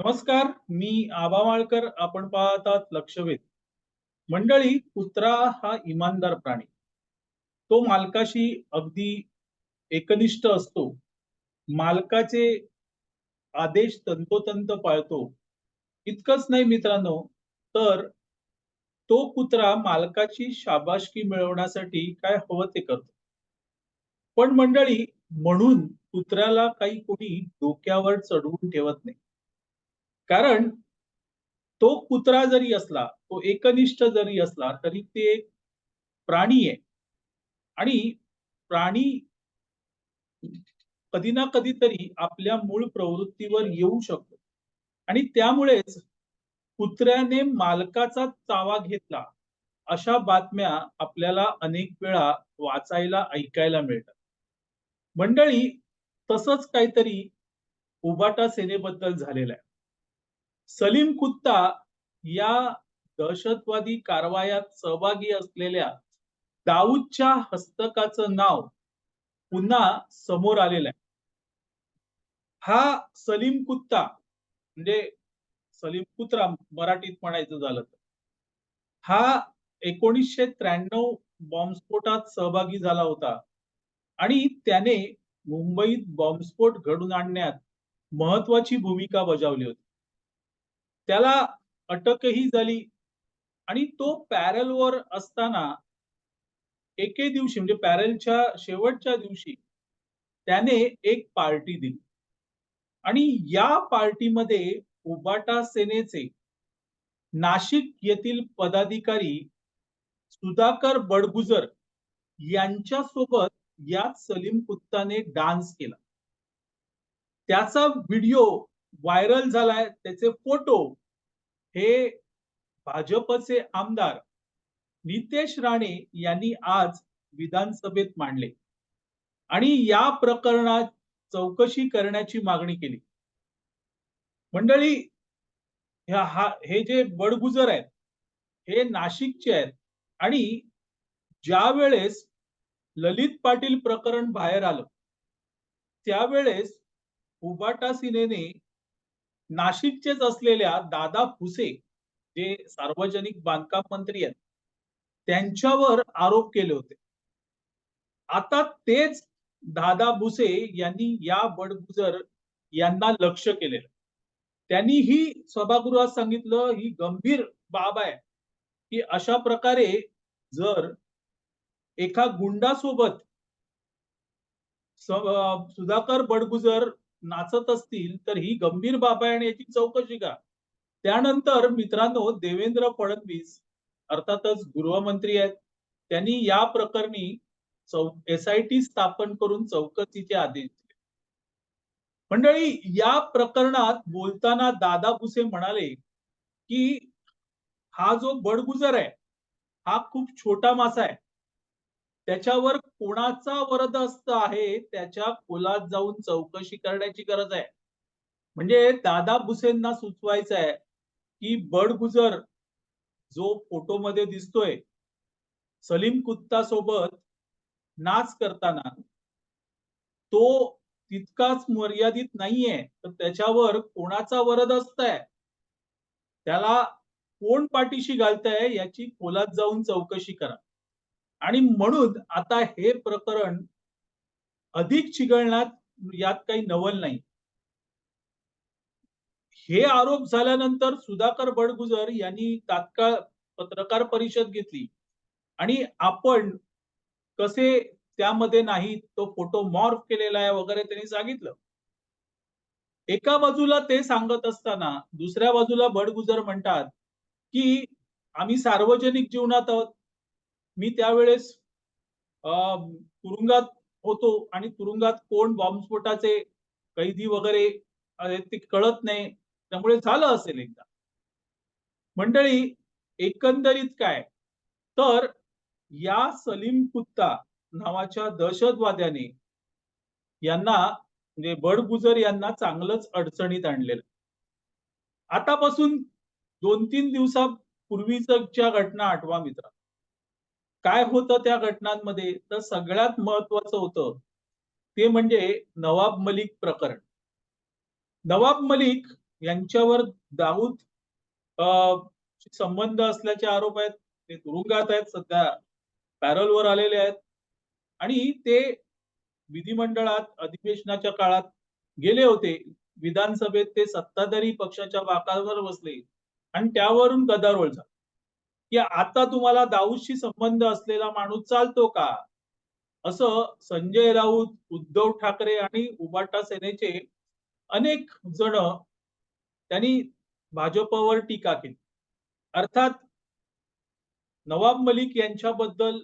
नमस्कार मी आबा माळकर आपण पाहतात लक्षवेध. मंडळी कुत्रा हा इमानदार प्राणी. तो मालकाशी अगदी एकनिष्ठ असतो. मालकाचे आदेश तंतोतंत पाळतो. इतकंच नाही मित्रांनो तर तो कुत्रा मालकाची शाबाशकी मिळवण्यासाठी काय हवं ते करतो. पण मंडळी म्हणून कुत्र्याला काही कोणी डोक्यावर चढवून ठेवत नाही. कारण तो कुत्रा जरी असला तो एकनिष्ठ जरी असला तरी ते एक प्राणी आहे. आणि प्राणी कधी ना कधीतरी आपल्या मूळ प्रवृत्तीवर येऊ शकतो. आणि त्यामुळेच कुत्र्याने मालकाचा चावा घेतला अशा बातम्या आपल्याला अनेक वेळा वाचायला ऐकायला मिळतात. मंडळी तसंच काहीतरी उबाटा सेनेबद्दल झालेलं आहे. सलीम कुत्ता या दहशतवादी कारवायात सहभागी असलेल्या दाऊदच्या हस्तकाचं नाव पुन्हा समोर आलेलं आहे. हा सलीम कुत्ता म्हणजे सलीम कुत्रा मराठीत म्हणायचं झालं तर हा एकोणीसशे त्र्याण्णव बॉम्बस्फोटात सहभागी झाला होता आणि त्याने मुंबईत बॉम्बस्फोट घडून आणण्यात महत्वाची भूमिका बजावली होती. त्याला अटकही झाली. आणि तो पॅरलवर असताना एके दिवशी म्हणजे पॅरेलच्या शेवटच्या दिवशी त्याने एक पार्टी दिली. आणि या पार्टीमध्ये उबाटा सेनेचे नाशिक येथील पदाधिकारी सुधाकर बडगुजर यांच्या सोबत या सलीम कुत्ताने डान्स केला. त्याचा व्हिडिओ व्हायरल झालाय त्याचे फोटो हे भाजपचे आमदार नितेश राणे यांनी आज विधानसभेत मांडले. आणि या प्रकरणात चौकशी करण्याची मागणी केली. मंडळी हा हे जे बडगुजर आहेत हे नाशिकचे आहेत आणि ज्या वेळेस ललित पाटील प्रकरण बाहेर आलं त्यावेळेस उबाटा सिनेने नाशिकचेच असलेल्या दादा फुसे जे सार्वजनिक बांधकाम मंत्री आहेत त्यांच्यावर आरोप केले होते. आता तेच दादा भुसे यांनी या बडगुजर यांना लक्ष केलेलं त्यांनी ही सभागृहात सांगितलं ही गंभीर बाब आहे की अशा प्रकारे जर एका गुंडासोबत सुधाकर बडगुजर नाचत असतील तर ही गंभीर बाब आहे आणि याची चौकशी का त्यानंतर मित्रांनो देवेंद्र फडणवीस अर्थातच गृहमंत्री आहेत. त्यांनी या प्रकरणी चौ एस आय टी स्थापन करून चौकशीचे आदेश दिले. मंडळी या प्रकरणात बोलताना दादा भुसे म्हणाले की हा जो बडगुजर आहे हा खूप छोटा मासा आहे. त्याच्यावर कोणाचा वरदस्त आहे त्याच्या खोलात जाऊन चौकशी करण्याची गरज आहे. म्हणजे दादा भुसेंना सुचवायचं आहे की बडगुजर जो फोटोमध्ये दिसतोय सलीम कुत्ता सोबत नाच करताना तो तितकाच मर्यादित नाहीये तर त्याच्यावर कोणाचा वरदस्त आहे? त्याला कोण पाठीशी घालताय याची खोलात जाऊन चौकशी करा. आणि म्हणून आता हे प्रकरण अधिक चिघळण्यात यात काही नवल नाही. हे आरोप झाल्यानंतर सुधाकर बडगुजर यांनी तात्काळ पत्रकार परिषद घेतली. आणि आपण कसे त्यामध्ये नाही तो फोटो मॉर्फ केलेला आहे वगैरे त्यांनी सांगितलं. एका बाजूला ते सांगत असताना दुसऱ्या बाजूला बडगुजर म्हणतात की आम्ही सार्वजनिक जीवनात आहोत मी त्यावेळेस तुरुंगात होतो आणि तुरुंगात कोण बॉम्बस्फोटाचे कैदी वगैरे ते कळत नाही. त्यामुळे झालं असेल एकदा. मंडळी एकंदरीत काय? तर या सलीम कुत्ता नावाच्या दहशतवाद्याने यांना म्हणजे बडगुजर यांना चांगलंच अडचणीत आणलेलं. आतापासून दोन तीन दिवसापूर्वीच्या घटना आठवा मित्र काय होतं त्या घटनांमध्ये? तर सगळ्यात महत्वाचं होतं ते म्हणजे नवाब मलिक प्रकरण. नवाब मलिक यांच्यावर दाऊद संबंध असल्याचे आरोप आहेत. ते तुरुंगात आहेत सध्या पॅरलवर आलेले आहेत. आणि ते विधिमंडळात अधिवेशनाच्या काळात गेले होते. विधानसभेत ते सत्ताधारी पक्षाच्या वाकावर बसले. आणि त्यावरून गदारोळ झाला. की आता तुम्हाला दाऊदशी संबंध असलेला माणूस चालतो का? असं संजय राऊत उद्धव ठाकरे आणि उबाटा सेनेचे अनेक जण त्यांनी भाजपवर टीका केली. अर्थात नवाब मलिक यांच्याबद्दल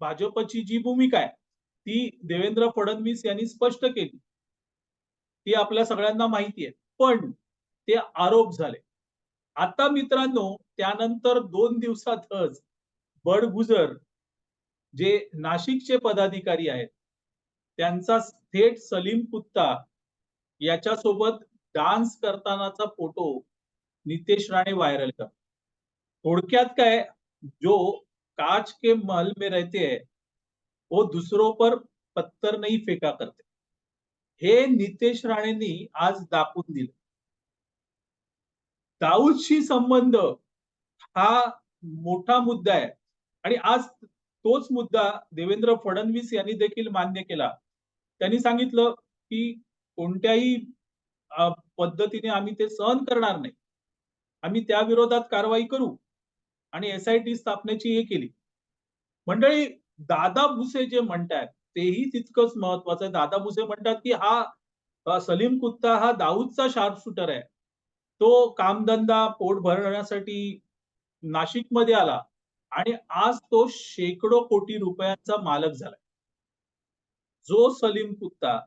भाजपची जी भूमिका आहे ती देवेंद्र फडणवीस यांनी स्पष्ट केली. ती आपल्या सगळ्यांना माहिती आहे. पण ते आरोप झाले. आता मित्रांनो त्यानंतर दोन दिवसातच बडगुजर जे नाशिकचे पदाधिकारी आहेत त्यांचा थेट सलीम कुत्ता याच्यासोबत डान्स करतानाचा फोटो नितेश राणे व्हायरल कर. थोडक्यात काय जो काच के महल में रहते है वो दुसरो पर पत्थर नहीं फेका करते. हे नितेश राणेंनी आज दाखवून दिलं. दाऊदशी संबंध हा मोठा मुद्दा आहे. आणि आज तोच मुद्दा देवेंद्र फडणवीस यांनी देखील मान्य केला. त्यांनी सांगितलं की कोणत्याही पद्धतीने आम्ही ते सहन करणार नाही. आम्ही त्या विरोधात कारवाई करू. आणि एसआयटी स्थापनेची हे केली. मंडळी दादा भुसे जे म्हणतात तेही तितकंच महत्वाचं आहे. दादा भुसे म्हणतात की हा सलीम कुत्ता हा दाऊदचा शार्प शूटर आहे. तो कामधंदा पोट भरण्यासाठी नाशिकमध्ये आला आणि आज तो शेकडो कोटी रुपयांचा मालक झालाय. जो सलीम कुत्ता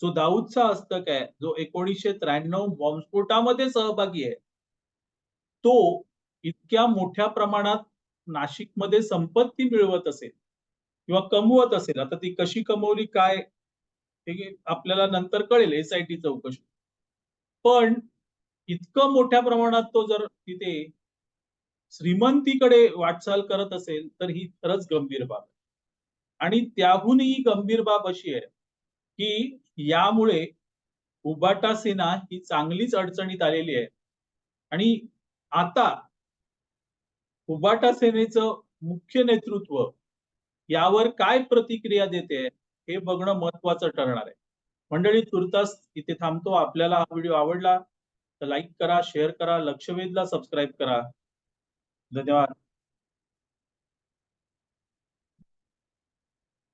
जो दाऊदचा हस्तक आहे जो एकोणीसशे त्र्याण्णव बॉम्बस्फोटामध्ये सहभागी आहे तो इतक्या मोठ्या प्रमाणात नाशिकमध्ये संपत्ती मिळवत असेल किंवा कमवत असेल आता ती कशी कमवली काय हे आपल्याला नंतर कळेल एसआयटी चौकशी. पण इतकं मोठ्या प्रमाणात तो जर तिथे श्रीमंतीकडे वाटचाल करत असेल तर ही खरंच गंभीर बाब आहे. आणि त्याहूनही गंभीर बाब अशी आहे की यामुळे उबाटा सेना ही चांगलीच अडचणीत आलेली आहे. आणि आता उबाटा सेनेचं मुख्य नेतृत्व यावर काय प्रतिक्रिया देते हे बघणं महत्वाचं ठरणार आहे. मंडळी तुर्तास इथे थांबतो. आपल्याला हा व्हिडिओ आवडला तर लाईक करा शेअर करा लक्षवेधला सबस्क्राईब करा. धन्यवाद.